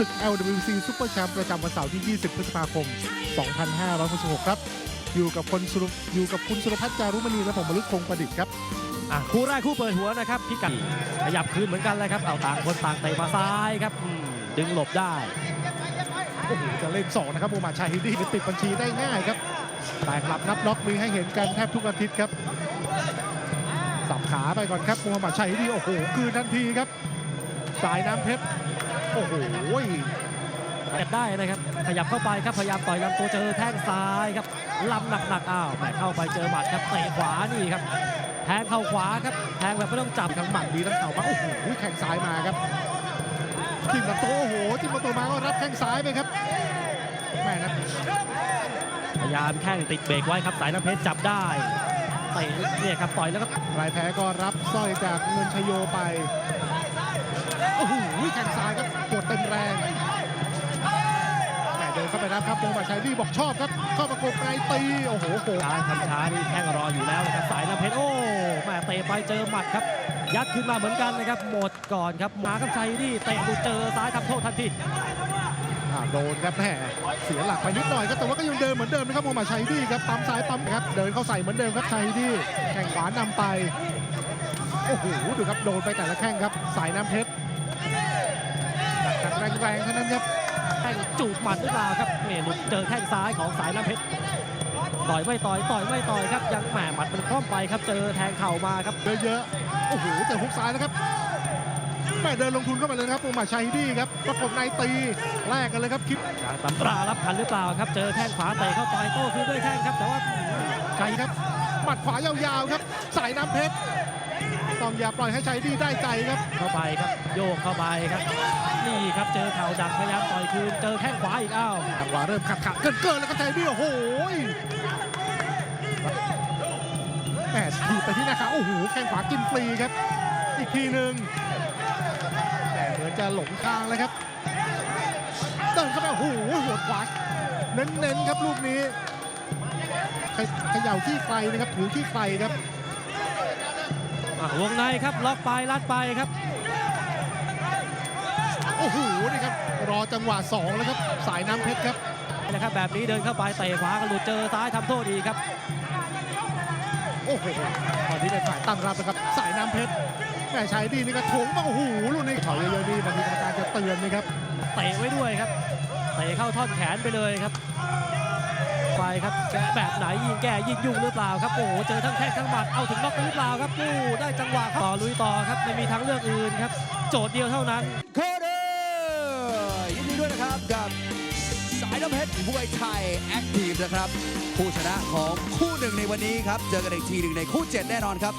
ศึก LWC Super Champ ประจำวันเสาร์ที่ 20 พฤษภาคม 2566 ครับ อยู่กับคนสุรอยู่กับคุณสุรพัฒน์จารุมณีและผมมฤทธิ์คงประดิษฐ์ครับ อะคู่แรกคู่เปิดหัวนะครับพิกัดขยับคืนเหมือนกันเลยครับเอาต่างคนต่างเตะมาซ้ายครับอืมดึงหลบได้โอ้โหจะเล่น2นะครับมูฮัมหมัดชาฮิดีไปติดบัญชีได้ง่ายครับแต่กลับนับน็อกมีให้เห็นกันแทบทุกอาทิตย์ครับ สับขาไปก่อนครับมูฮัมหมัดชาฮิดีโอ้โหคืนทันทีครับสายน้ำเพชร โอ้โหเก็บได้นะครับ ขยับเข้าไปครับ พยายามต่อยลำตัวเจอแท่งซ้ายครับลำหนักๆอ้าวแหมเข้าไปเจอหมัดครับเตะขวานี่ครับ แทงเข้าขวาครับ แทงแบบไม่ต้องจับทั้งหมัดดีทั้งเข่ามา โอ้โหแข้งซ้ายมาครับจิ้มลำตัวโอ้โหจิ้มลำตัวมาก็รับแข้งซ้ายไปครับแม่นะพยายามแข้งติดเบรกไว้ครับ สายน้ำเพชรจับได้เตะเนี่ยครับต่อยแล้วก็รายแพ้ก็รับสร้อยจากเงินชโยไป โอ้โหแข้งซ้ายครับกดเต็มแรงแหม่เดินเข้าไปรับครับมูฮัมหมัดชาฮิดีบอกชอบครับ เข้าประกบในตีโอ้โหโกการทำช้านี่แข้งรออยู่แล้วนะครับสายน้ำเพชรโอ้แม่เตะไปเจอหมัดครับ ยัดขึ้นมาเหมือนกันนะครับหมดก่อนครับมากับชัยนี่เตะดูเจอซ้ายทำโทษทันทีอ่าโดนครับแหมเสียหลักไปนิดหน่อยครับแต่ว่าก็ยังเดินเหมือนเดิมนะครับมูฮัมหมัดชัยดีครับปั๊มซ้ายปั๊มครับเดินเข้าใส่เหมือนเดิมครับชัยดีแข่งขวานำไปโอ้โหดูครับโดนไปแต่ละแข้งครับ สายน้ำเพชร หนักๆแรงๆเท่านั้นครับแข้งจูบหมัดหรือเปล่าครับเนี่ยหลุดเจอแข้งซ้ายของสายน้ำเพชรต่อยไม่ต่อยต่อยไม่ต่อยครับยังแหมหมัดมันคล่อมไปครับเจอแทงเข่ามาครับเยอะๆโอ้โหเจอฮุกซ้ายนะครับแม่เดินลงทุนเข้ามาเลยนะครับมูฮัมหมัดชัยดีครับประกบในตีแลกกันเลยครับคลิปทางตำรารับทันหรือเปล่าครับเจอแข้งขวาเตะเข้าไปโต้คืนด้วยแข้งครับแต่ว่าชัยครับ หมัดขวายาวๆครับ สายน้ำเพชรต้องอย่าปล่อยให้ชัยดีได้ใจครับ เข้าไปครับ โยกเข้าไปครับ นี่ครับเจอเข่าดักพยายามต่อยคืน เจอแข้งขวาอีกอ้าวจังหวะเริ่มขัดขัดเกินเกินๆแล้วก็ชัยดีโอ้โหแหมถีบไปที่หน้าขาโอ้โหแข้งขวากินฟรีครับ อีกทีหนึ่งแต่เหมือนจะหลงทางเลยครับเดินเข้าไปโอ้โหหัวขวาเน้นๆครับลูกนี้ เขเขย่าที่ใครนะครับถูที่ใครครับอะวงในครับล็อกไปลัดไปครับโอ้โหนี่ครับรอจังหวะสองแล้วครับสายน้ำเพชรครับนะครับแบบนี้เดินเข้าไปเตะขวาก็หลุดเจอซ้ายทำโทษอีกครับโอ้โหตอนที่เป็นฝ่ายตั้งรับนะครับสายน้ำเพชรแม่ชายดีนี่ก็ถงมาโอ้โหลูกนี้ถอยเยอะๆนี่บางทีกรรมการจะเตือนนะครับเตะไว้ด้วยครับเตะเข้าท่อนแขนไปเลยครับ ไปครับแกะแบบไหนยิงแก่ยิงยุ่งหรือเปล่าครับโอ้โหเจอทั้งแข้งทั้งหมัดเอาถึงน็อกหรือเปล่าครับโอ้ได้จังหวะต่อลุยต่อครับไม่มีทางเลือกอื่นครับ โจทย์เดียวเท่านั้นโคเดอร์ยินดีด้วยนะครับกับสายน้ำเพชรมวยไทยแอคทีฟนะครับผู้ชนะของคู่หนึ่งในวันนี้ครับเจอกันอีกทีหนึ่งในคู่7แน่นอนครับ